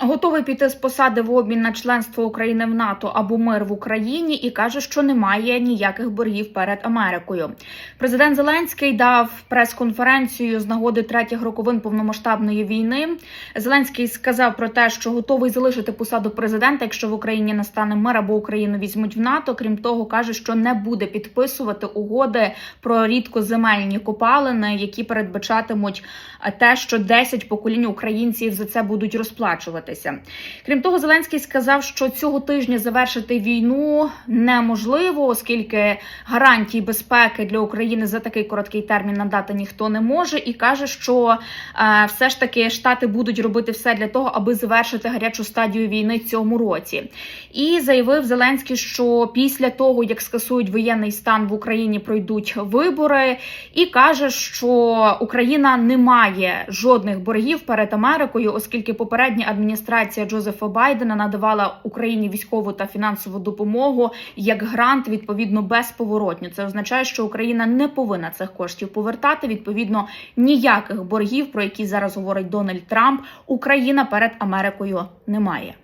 Готовий піти з посади в обмін на членство України в НАТО або мир в Україні і каже, що немає ніяких боргів перед Америкою. Президент Зеленський дав прес-конференцію з нагоди третіх роковин повномасштабної війни. Зеленський сказав про те, що готовий залишити посаду президента, якщо в Україні настане мир або Україну візьмуть в НАТО. Крім того, каже, що не буде підписувати угоди про рідкоземельні копалини, які передбачатимуть те, що 10 поколінь українців за це будуть розплачуватися. Крім того, Зеленський сказав, що цього тижня завершити війну неможливо, оскільки гарантій безпеки для України за такий короткий термін надати ніхто не може, і каже, що е, все ж таки штати будуть робити все для того, аби завершити гарячу стадію війни цьому році. І заявив Зеленський, що після того, як скасують воєнний стан в Україні, пройдуть вибори, і каже, що Україна не має жодних боргів перед Америкою, оскільки попередня адміністрація Джозефа Байдена надавала Україні військову та фінансову допомогу як грант, відповідно безповоротньо. Це означає, що Україна не повинна цих коштів повертати. Відповідно, ніяких боргів, про які зараз говорить Дональд Трамп, Україна перед Америкою не має.